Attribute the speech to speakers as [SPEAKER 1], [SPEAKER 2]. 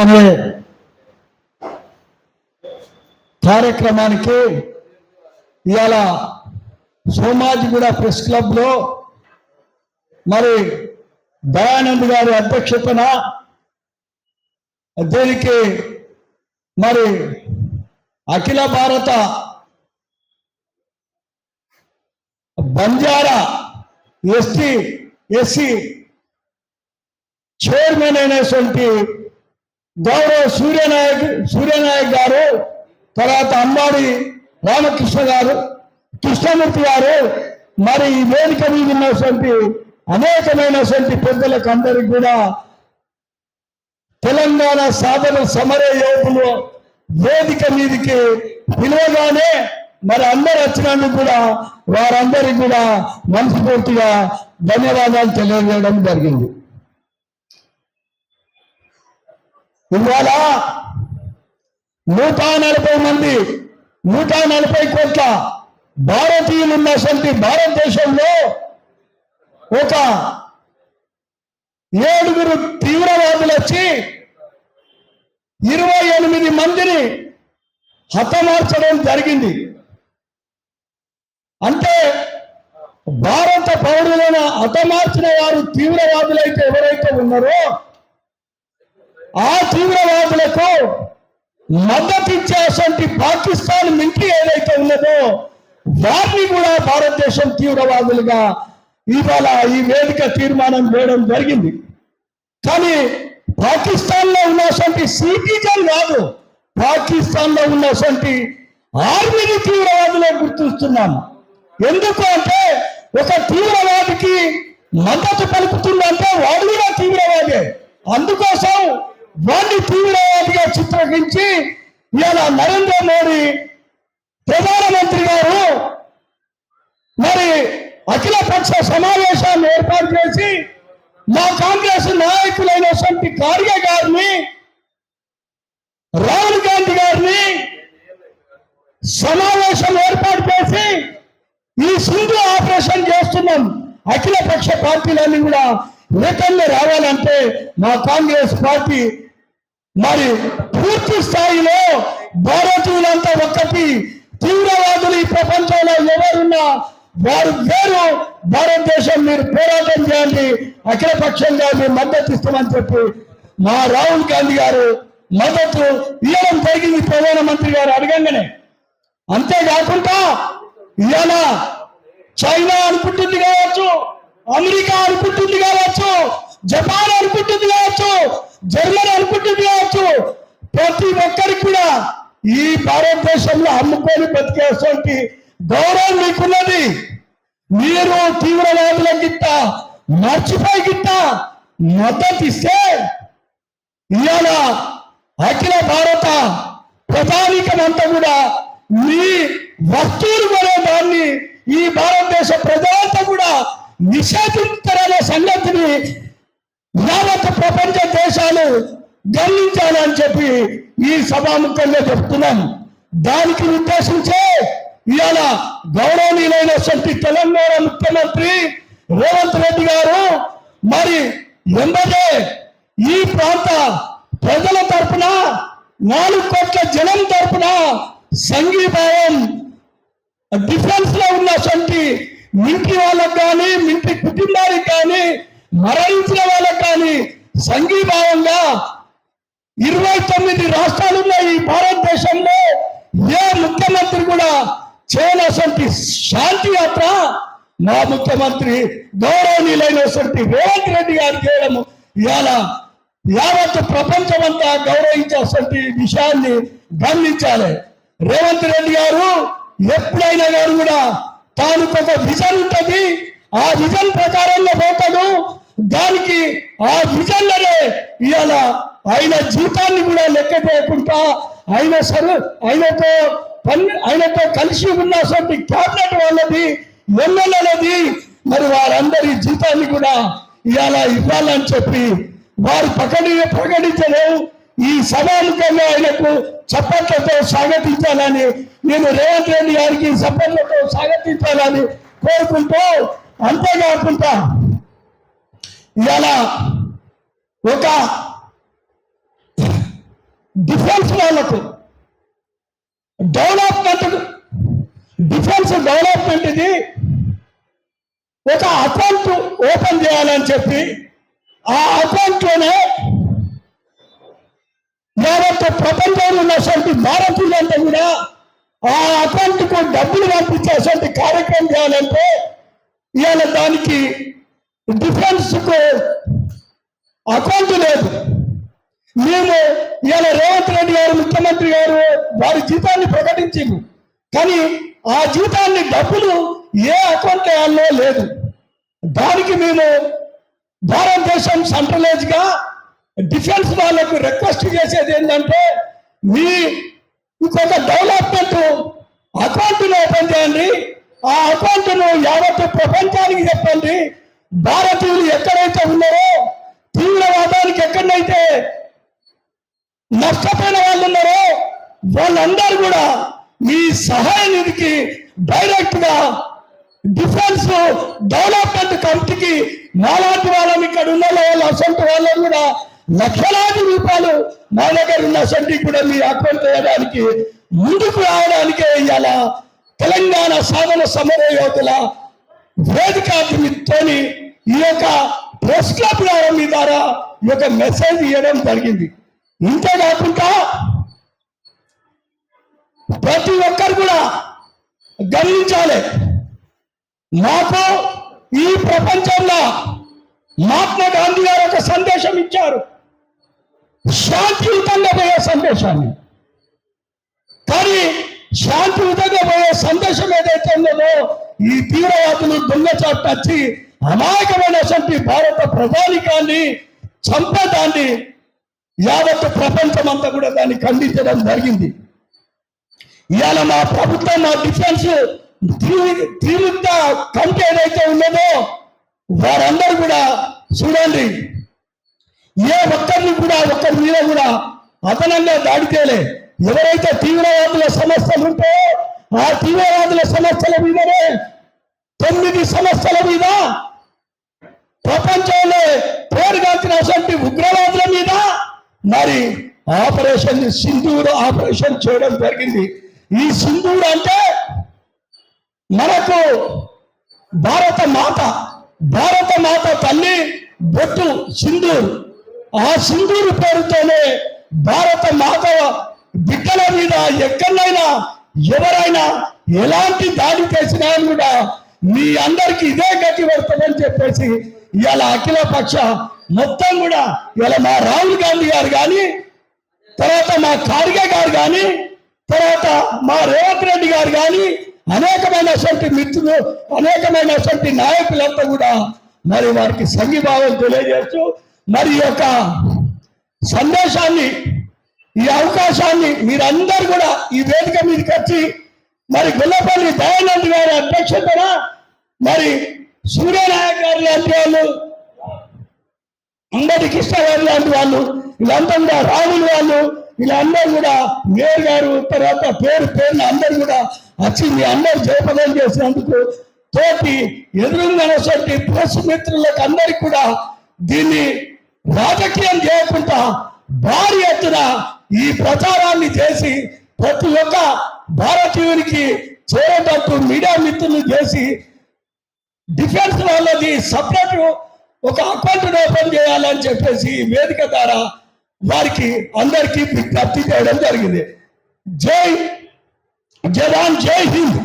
[SPEAKER 1] అనే కార్యక్రమానికి ఇవాళ సోమాజిగూడ ప్రెస్ క్లబ్లో మరి దయానంద్ గారి అధ్యక్షతన దీనికి మరి అఖిల భారత బంజారా ఎస్టీ ఎస్సీ చైర్మన్ అయినటువంటి గౌరవ సూర్యనాయక్ సూర్యనాయక్ గారు తర్వాత అంబాడి రామకృష్ణ గారు కృష్ణమూర్తి గారు మరి ఈ వేదిక మీద ఉన్నటువంటి అనేకమైనటువంటి పెద్దలకు అందరికి కూడా తెలంగాణ సాధన సమర యోగులు వేదిక మీదకి పిలవగానే మరి అందరు వచ్చినందుకు కూడా వారందరికి కూడా మనస్ఫూర్తిగా ధన్యవాదాలు తెలియజేయడం జరిగింది. ఇవాళ నూట నలభై మంది నూట నలభై కోట్ల భారతీయులు ఉన్నటువంటి భారతదేశంలో ఒక ఏడుగురు తీవ్రవాదులు వచ్చి ఇరవై ఎనిమిది మందిని హతమార్చడం జరిగింది. అంటే భారత పౌరులను హతమార్చిన వారు తీవ్రవాదులైతే ఎవరైతే ఉన్నారో ఆ తీవ్రవాదులకు మద్దతు ఇచ్చేటువంటి పాకిస్తాన్ మిలిటరీ ఏదైతే ఉన్నదో వారిని కూడా భారతదేశం తీవ్రవాదులుగా ఇవాళ ఈ వేదిక తీర్మానం చేయడం జరిగింది. కానీ పాకిస్తాన్లో ఉన్నటువంటి సిటిజన్ కాదు పాకిస్తాన్లో ఉన్నటువంటి ఆర్మీని తీవ్రవాదులే గుర్తిస్తున్నాం. ఎందుకు అంటే ఒక తీవ్రవాదికి మద్దతు పలుకుతుందంటే వాడు కూడా తీవ్రవాదే. అందుకోసం వాడిని తీవ్రవాదిగా చిత్రీకరించి ఇవాళ నరేంద్ర మోడీ ప్రధానమంత్రి గారు మరి అఖిల పక్ష సమావేశాన్ని ఏర్పాటు చేసి మా కాంగ్రెస్ నాయకులైనటువంటి ఖార్గే గారిని రాహుల్ గాంధీ గారిని సమావేశం ఏర్పాటు చేసి ఈ సింధు ఆపరేషన్ చేస్తున్నాం. అఖిల పక్ష పార్టీలన్నీ కూడా ఏకంగా రావాలంటే మా కాంగ్రెస్ పార్టీ మరి పూర్తి స్థాయిలో భారతీయులంతా ఒక్కటి తీవ్రవాదులు ఈ ప్రపంచంలో ఎవరున్నా వారు వేరు. భారతదేశం మీరు పోరాటం చేయండి అఖిల పక్షంగా మీరు మద్దతు ఇస్తామని చెప్పి మా రాహుల్ గాంధీ గారు మద్దతు ఇవ్వడం జరిగింది ప్రధానమంత్రి గారు అడగంగానే. అంతేకాకుండా ఇవాళ చైనా అనుకుంటుంది కావచ్చు అమెరికా అనుకుంటుంది కావచ్చు జపాన్ అనుకుంటుంది కావచ్చు జర్మన్ అనుకుంటుంది కావచ్చు. ప్రతి ఒక్కరికి కూడా ఈ భారతదేశంలో అమ్ముకొని బతికేటువంటి గౌరవం మీకున్నది. మీరు తీవ్రవాదుల గిట్ట మర్చిపోయి గిట్ట మద్దతు ఇస్తే ఇవాళ అఖిల భారత ప్రజానీకం అంతా కూడా మీ వస్తువులు కొనే దాన్ని ఈ భారతదేశ ప్రజలంతా కూడా నిషేధించాలనే సంగతిని యావత్ ప్రపంచ దేశాలు గమనించాలని చెప్పి ఈ సభాముఖంగా చెప్తున్నాం. దానికి ఉద్దేశించే ఇవాళ గౌరవనీయులైనటువంటి తెలంగాణ ముఖ్యమంత్రి రేవంత్ రెడ్డి గారు మరి ఎంబడే ఈ ప్రాంత ప్రజల తరపున నాలుగు కోట్ల జనం తరపున సంఘీభావం డిఫెన్స్లో ఉన్నటువంటి మింటి వాళ్ళకు కానీ మింటి కుటుంబానికి కానీ మరణించిన వాళ్ళకు కానీ సంఘీభావంగా ఇరవై తొమ్మిది రాష్ట్రాలు ఉన్నాయి ఈ భారతదేశంలో ఏ ముఖ్యమంత్రి కూడా చేయనటువంటి శాంతి యాత్ర మా ముఖ్యమంత్రి గౌరవనీయులైనటువంటి రేవంత్ రెడ్డి గారు చేయడం ఇవాళ యావత్ ప్రపంచం అంతా గౌరవించాల్సిన విషయాన్ని గమనించాలి. రేవంత్ రెడ్డి గారు ఎప్పుడైనా గారు కూడా తాను ఒక విజన్ ఉంటుంది. ఆ విజన్ ప్రకారంగా పోతాడు. దానికి ఆ విజన్లనే ఇవాళ ఆయన జీవితాన్ని కూడా లెక్క చేయకుండా ఆయన సరు ఆయనతో పని ఆయనతో కలిసి ఉన్నటువంటి క్యాబినెట్ వాళ్ళది ఎమ్మెల్యేలది మరి వారందరి జీతాన్ని కూడా ఇవాళ ఇవ్వాలని చెప్పి వారు పకడి ప్రకటించలేవు. ఈ సభాముఖంగా ఆయనకు చప్పట్లతో స్వాగతించాలని నేను రేవంత్ రెడ్డి గారికి చప్పట్లతో స్వాగతించాలని కోరుకుంటూ అంతేకాకుండా ఇవాళ ఒక డిఫెన్స్ వాళ్ళకు డెవలప్మెంట్ డిఫెన్స్ డెవలప్మెంట్ ఇది ఒక అకౌంట్ ఓపెన్ చేయాలని చెప్పి ఆ అకౌంట్లోనే యావత్ ప్రపంచంలో ఉన్నటువంటి భారతీయులంతా కూడా ఆ అకౌంట్కు డబ్బులు పంపించేటువంటి కార్యక్రమం చేయాలంటే ఇవాళ దానికి డిఫరెన్స్ అకౌంట్ లేదు. మేము ఇవాళ రేవంత్ రెడ్డి గారు ముఖ్యమంత్రి గారు వారి జీతాన్ని ప్రకటించింది కానీ ఆ జీతాన్ని డబ్బులు ఏ అకౌంట్ వేయాలో లేదు. దానికి మేము భారతదేశం సెంట్రలైజ్గా డిఫెన్స్ వాళ్ళకు రిక్వెస్ట్ చేసేది ఏంటంటే మీ ఇంకొక డెవలప్మెంట్ అకౌంట్ను ఓపెన్ చేయండి. ఆ అకౌంట్ను యావత్ ప్రపంచానికి చెప్పండి. భారతీయులు ఎక్కడైతే ఉన్నారో తీవ్రవాదానికి ఎక్కడైతే నష్టపోయిన వాళ్ళు ఉన్నారో వాళ్ళందరూ కూడా మీ సహాయ నిధికి డైరెక్ట్గా డిఫెన్స్ డెవలప్మెంట్ కమిటీకి మాలాంటి వాళ్ళని ఇక్కడ ఉన్న వాళ్ళు అసంటి వాళ్ళని కూడా లక్షలాది రూపాయలు మా దగ్గర ఉన్న అసంటికి కూడా మీ అకౌంట్ వేయడానికి ముందుకు రావడానికే ఇవాళ తెలంగాణ సాధన సమర యోధుల వేదిక ఈ యొక్క ప్రెస్ క్లబ్ ద్వారా మీ ద్వారా ఈ యొక్క మెసేజ్ ఇవ్వడం జరిగింది. ఇంతే కాకుండా ప్రతి ఒక్కరు కూడా గమనించాలి మాకు ఈ ప్రపంచంలో మహాత్మా గాంధీ గారు ఒక సందేశం ఇచ్చారు. శాంతియుతంగా పోయే సందేశాన్ని. కానీ శాంతియుతంగా పోయే సందేశం ఏదైతే ఉందో ఈ తీవ్రవాదులు దొంగచాటు వచ్చి అమాయకమైనటువంటి భారత ప్రజానికాన్ని చంపదాన్ని యావత్ ప్రపంచం అంతా కూడా దాన్ని ఖండించడం జరిగింది. ఇవాళ మా ప్రభుత్వం మా డిఫెన్స్ తీవ్రత కమిటీ ఏదైతే ఉన్నదో వారందరూ కూడా చూడండి. ఏ ఒక్కరిని కూడా ఒక్కరి మీద కూడా అదనంగా దాడి చేయలే. ఎవరైతే తీవ్రవాదుల సమస్యలు ఉంటాయో ఆ తీవ్రవాదుల సమస్యల మీదనే తొమ్మిది సమస్యల మీద ప్రపంచంలో పేరుగాంచినటువంటి ఉగ్రవాదుల మీద మరి ఆపరేషన్ సింధూర్ ఆపరేషన్ చేయడం జరిగింది. ఈ సింధూర్ అంటే మనకు భారత మాత భారత మాత తల్లి బొట్టు సింధూర్. ఆ సింధూరు పేరుతోనే భారత మాత బిడ్డల మీద ఎక్కడైనా ఎవరైనా ఎలాంటి దాడి చేసినా కూడా మీ అందరికి ఇదే గట్టి పెడతామని చెప్పేసి ఇవాళ అఖిల పక్ష మొత్తం కూడా ఇలా మా రాహుల్ గాంధీ గారు కానీ తర్వాత మా ఖార్గే గారు కానీ తర్వాత మా రేవంత్ రెడ్డి గారు కానీ అనేకమైనటువంటి మిత్రులు అనేకమైనటువంటి నాయకులంతా కూడా మరి వారికి సంఘీభావం తెలియజేస్తూ మరి యొక్క సందేశాన్ని ఈ అవకాశాన్ని మీరందరూ కూడా ఈ వేదిక మీదకి వచ్చి మరి గుల్లపల్లి దయానంద్ గారి అధ్యక్షతన మరి సూర్యనాయక్ గారు లాంటి వాళ్ళు అంబటి కృష్ణ గారు లాంటి వాళ్ళు వీళ్ళంతా కూడా రాహుల్ వాళ్ళు వీళ్ళందరూ కూడా మేయర్ గారు తర్వాత పేరు పేరున అందరూ కూడా వచ్చి మీ అందరూ జయపదం చేసినందుకు తోటి ఎదురున్నటువంటి ప్రెస్ మిత్రులకు అందరికి కూడా దీన్ని రాజకీయం చేయకుండా భారీ ఎత్తున ఈ ప్రచారాన్ని చేసి ప్రతి ఒక్క భారతీయునికి చేరేటట్టు మీడియా మిత్రులు చేసి డిఫెన్స్ వాళ్ళది సపరేట్ ఒక అకౌంట్ ఓపెన్ చేయాలని చెప్పేసి ఈ వేదిక ద్వారా వారికి అందరికీ విజ్ఞప్తి చేయడం జరిగింది. జై జవాన్ జై హింద్.